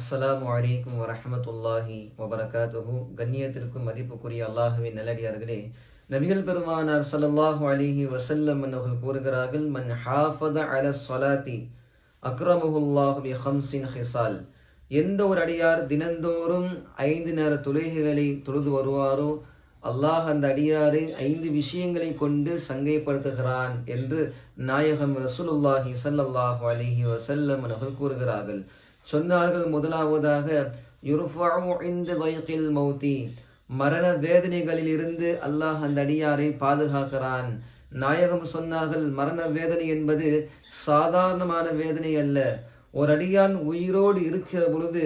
அஸ்லாம் அலைக்கும் வரமத்துல்லாஹி வபரகாத்துஹு. கண்ணியத்திற்கும் மதிப்புக்குரிய அல்லாஹுவின் நல்லடியார்களே நபிகள் பெருமானார் ஸல்லல்லாஹு அலிஹி வசல்லம் அவர்கள் கூறுகிறார்கள் மன் ஹாஃபத அல சொலாத்தி அக்ரமுஹுல்லாஹுபி ஹம்சின் ஹிசால் எந்த ஒரு அடியார் தினந்தோறும் ஐந்து நேர தொழுகைகளை தொழுது வருவாரோ அல்லாஹ் அந்த அடியாரை ஐந்து விஷயங்களை கொண்டு சங்கைப்படுத்துகிறான் என்று நாயகம் ரசூலுல்லாஹி ஸல்லல்லாஹு அலிஹி வசல்லம் அவர்கள் கூறுகிறார்கள். சொன்னார்கள் முதலாவதாக யுர்ஃபஉ மௌதி மரண வேதனைகளில் இருந்து அல்லாஹ் அந்த அடியாரை பாதுகாக்கிறான். நாயகம் சொன்னார்கள் மரண வேதனை என்பது சாதாரணமான வேதனை அல்ல. ஒரு அடியான் உயிரோடு இருக்கிற பொழுது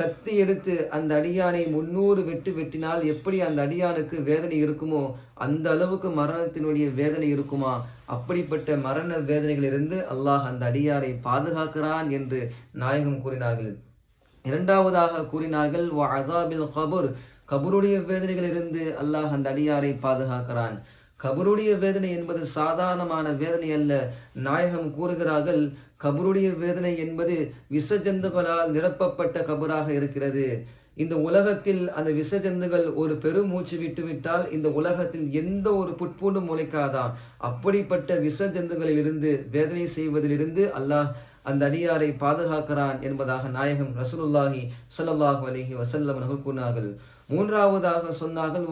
கத்தி எடுத்து அந்த அடியானை முன்னூறு வெட்டு வெட்டினால் எப்படி அந்த அடியானுக்கு வேதனை இருக்குமோ அந்த அளவுக்கு மரணத்தினுடைய வேதனை இருக்குமா? அப்படிப்பட்ட மரண வேதனைகளிலிருந்து அல்லாஹ் அந்த அடியாரை பாதுகாக்கிறான் என்று நாயகம் கூறினார்கள். இரண்டாவதாக கூறினார்கள் அதாபில் கபூர். கபூருடைய வேதனைகளிலிருந்து அல்லாஹ் அந்த அடியாரை பாதுகாக்கிறான். கபருடைய வேதனை என்பது சாதாரணமான வேதனை அல்ல. நாயகம் கூறுகிறார்கள் கபருடைய வேதனை என்பது விசஜந்துகளால் நிரப்பப்பட்ட கபராக இருக்கிறது. இந்த உலகத்தில் அந்த விசஜந்துகள் ஒரு பெருமூச்சு விட்டுவிட்டால் இந்த உலகத்தில் எந்த ஒரு புட்பூண்டும் முளைக்காதான் அப்படிப்பட்ட விசஜந்துகளிலிருந்து வேதனை செய்வதிலிருந்து அல்லாஹ் அந்த அடியாரை பாதுகாக்கிறான் என்பதாக நாயகம் ரசூலுல்லாஹி ஸல்லல்லாஹு அலைஹி வசல்லம் கூறினார்கள். மூன்றாவதாக சொன்னார்கள்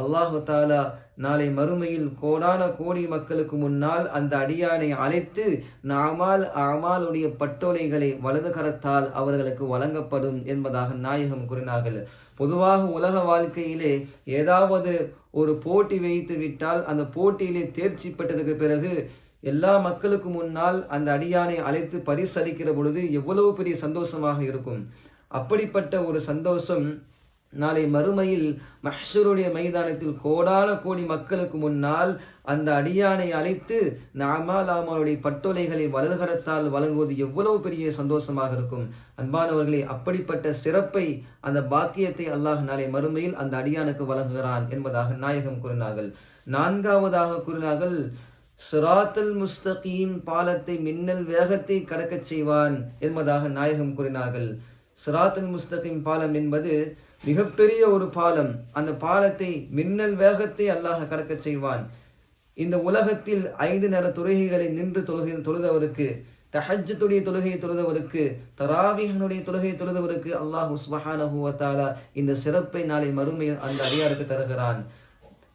அல்லாஹு தாலா நாளை மறுமையில் கோடான கோடி மக்களுக்கு முன்னால் அந்த அடியானை அழைத்து நாமால் அமாலுடைய பட்டோலைகளை வலது கரத்தால் அவர்களுக்கு வழங்கப்படும் என்பதாக நாயகம் கூறினார்கள். பொதுவாக உலக வாழ்க்கையிலே ஏதாவது ஒரு போட்டி வைத்து விட்டால் அந்த போட்டியிலே தேர்ச்சி பெற்றதுக்கு பிறகு எல்லா மக்களுக்கு முன்னால் அந்த அடியானை அழைத்து பரிசளிக்கிற பொழுது எவ்வளவு பெரிய சந்தோஷமாக இருக்கும். அப்படிப்பட்ட ஒரு சந்தோஷம் நாளை மறுமையில் மஹ்ஷருடைய மைதானத்தில் கோடான கோடி மக்களுக்கு முன்னால் அந்த அடியானை அழைத்து நாமாலாமாவுடைய பட்டோலைகளை வலதுகரத்தால் வழங்குவது எவ்வளவு பெரிய சந்தோஷமாக இருக்கும். அன்பானவர்களே அப்படிப்பட்ட சிறப்பை அந்த பாக்கியத்தை அல்லாஹ் நாளை மறுமையில் அந்த அடியானுக்கு வழங்குகிறான் என்பதாக நாயகம் கூறினார்கள். நான்காவதாக கூறினார்கள் சிராத்தல் முஸ்தகீம் பாலத்தை மின்னல் வேகத்தை கடக்கச் செய்வான் என்பதாக நாயகம் கூறினார்கள். சிராத்தல் முஸ்தகீம் பாலம் என்பது மிகப்பெரிய ஒரு பாலம். அந்த பாலத்தை மின்னல் வேகத்தை அல்லாஹ் கடக்கச் செய்வான். இந்த உலகத்தில் ஐந்து நேர தொழுகைகளை நின்று தொழுகை தொழுதவருக்கு தஹஜத்துடைய தொழுகையை தொழுதவருக்கு தராவிகனுடைய தொழுகையை தொழுதவருக்கு அல்லாஹ் உஸ்மஹானஹுவத்தாலா இந்த சிறப்பை நாளை மறுமையில் அந்த அடியாருக்கு தருகிறான்.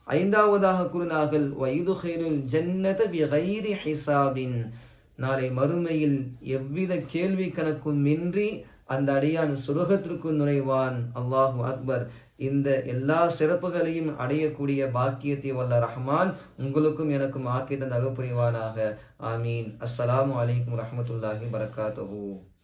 ஐந்தாவதாக கூறினார்கள் வயது ஹைருல் ஜன்னத விகைரி ஹிசாபின். நாளை மறுமையில் எவ்வித கேள்வி கணக்கும் மின்றி அந்த அடியான் சுரகத்திற்கு நுழைவான். அல்லாஹு அக்பர். இந்த எல்லா சிறப்புகளையும் அடையக்கூடிய பாக்கியத்தை வல்ல ரஹ்மான் உங்களுக்கும் எனக்கும் ஆக்கிய தந்த புரிவானாக. ஆமீன். அஸ்ஸலாமு அலைக்கும் ரஹமத்துல்லாஹி வரகாத்தூ